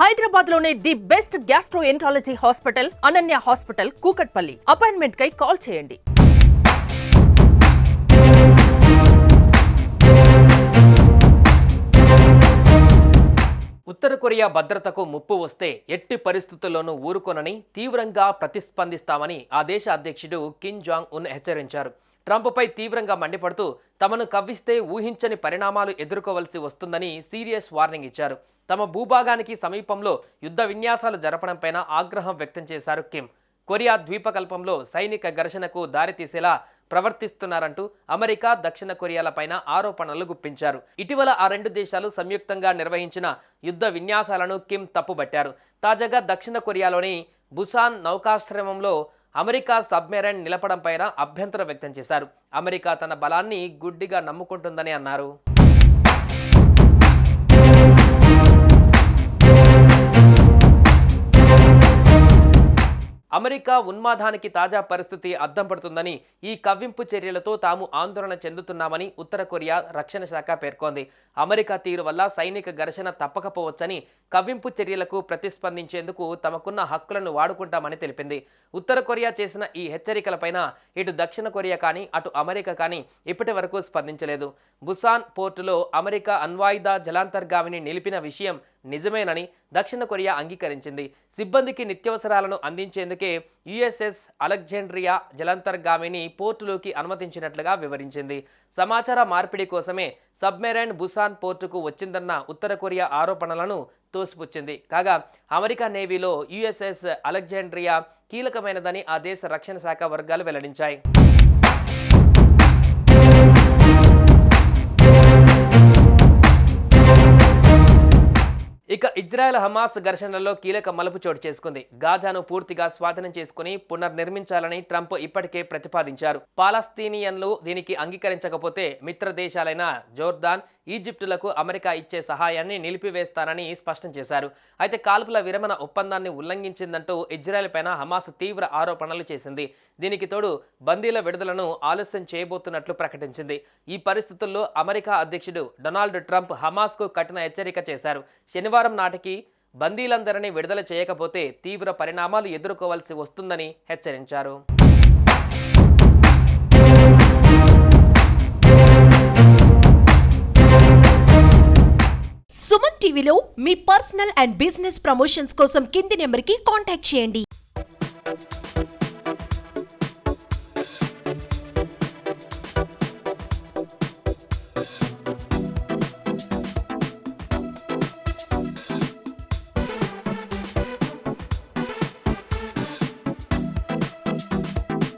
హైదరాబాద్లోనే the best gastroenterology hospital Ananya hospital Kukatpally. Appointment కై call చేయండి. ఉత్తర కొరియా భద్రతకు ముప్పు వస్తే ఎట్టి పరిస్థితుల్లోనూ ఊరుకొనని తీవ్రంగా ప్రతిస్పందిస్తామని ఆ దేశ అధ్యక్షుడు కిమ్ జాంగ్ ఉన్ హెచ్చరించారు. ట్రంప్పై తీవ్రంగా మండిపడుతూ తమను కవ్విస్తే ఊహించని పరిణామాలు ఎదుర్కోవలసి వస్తుందని సీరియస్ వార్నింగ్ ఇచ్చారు. తమ భూభాగానికి సమీపంలో యుద్ధ విన్యాసాలు జరపడంపైన ఆగ్రహం వ్యక్తం చేశారు కిమ్. కొరియా ద్వీపకల్పంలో సైనిక ఘర్షణకు దారితీసేలా ప్రవర్తిస్తున్నారంటూ అమెరికా దక్షిణ కొరియాలపైన ఆరోపణలు గుప్పించారు. ఇటీవల ఆ రెండు దేశాలు సంయుక్తంగా నిర్వహించిన యుద్ధ విన్యాసాలను కిమ్ తప్పుబట్టారు. తాజాగా దక్షిణ కొరియాలోని బుసాన్ నౌకాశ్రమంలో అమెరికా సబ్మెరైన్ నిలపడంపైన అభ్యంతరం వ్యక్తం చేశారు. అమెరికా తన బలాన్ని గుడ్డిగా నమ్ముకుంటుందని అన్నారు. అమెరికా ఉన్మాదానికి తాజా పరిస్థితి అద్దం పడుతుందని ఈ కవ్వింపు చర్యలతో తాము ఆందోళన చెందుతున్నామని ఉత్తర కొరియా రక్షణ శాఖ పేర్కొంది. అమెరికా తీరు వల్ల సైనిక ఘర్షణ తప్పకపోవచ్చని కవ్వింపు చర్యలకు ప్రతిస్పందించేందుకు తమకున్న హక్కులను వాడుకుంటామని తెలిపింది. ఉత్తర కొరియా చేసిన ఈ హెచ్చరికలపైన ఇటు దక్షిణ కొరియా కానీ అటు అమెరికా కానీ ఇప్పటి వరకు స్పందించలేదు. బుసాన్ పోర్టులో అమెరికా అణ్వాయుధ జలాంతర్గామిని నిలిపిన విషయం నిజమేనని దక్షిణ కొరియా అంగీకరించింది. సిబ్బందికి నిత్యావసరాలను అందించేందుకే యుఎస్ఎస్ అలెగ్జాండ్రియా జలాంతర్గామిని పోర్టులోకి అనుమతించినట్లుగా వివరించింది. సమాచార మార్పిడి కోసమే సబ్మెరైన్ బుసాన్ పోర్టుకు వచ్చిందన్న ఉత్తర కొరియా ఆరోపణలను తోసిపుచ్చింది. కాగా అమెరికా నేవీలో యుఎస్ఎస్ అలెగ్జాండ్రియా కీలకమైనదని ఆ దేశ రక్షణ శాఖ వర్గాలు వెల్లడించాయి. ఇజ్రాయెల్ హమాస్ ఘర్షణలో కీలక మలుపు చోటు చేసుకుంది. గాజాను పూర్తిగా స్వాధీనం చేసుకుని పునర్నిర్మించాలని ట్రంప్ ఇప్పటికే ప్రతిపాదించారు. పాలస్తీనియన్లు దీనికి అంగీకరించకపోతే మిత్ర దేశాలైన జోర్దాన్ ఈజిప్టులకు అమెరికా ఇచ్చే సహాయాన్ని నిలిపివేస్తానని స్పష్టం చేశారు. అయితే కాల్పుల విరమణ ఒప్పందాన్ని ఉల్లంఘించిందంటూ ఇజ్రాయెల్ పైన హమాస్ తీవ్ర ఆరోపణలు చేసింది. దీనికి తోడు బందీల విడుదలను ఆలస్యం చేయబోతున్నట్లు ప్రకటించింది. ఈ పరిస్థితుల్లో అమెరికా అధ్యక్షుడు డొనాల్డ్ ట్రంప్ హమాస్కు కఠిన హెచ్చరిక చేశారు. శనివారం నాటికి బందీలందరినీ విడుదల చేయకపోతే తీవ్ర పరిణామాలు ఎదుర్కోవాల్సి వస్తుందని హెచ్చరించారు. సుమన్ టీవీలో మీ పర్సనల్ అండ్ బిజినెస్ ప్రమోషన్స్ కోసం కింది నెంబర్కి కాంటాక్ట్ చేయండి.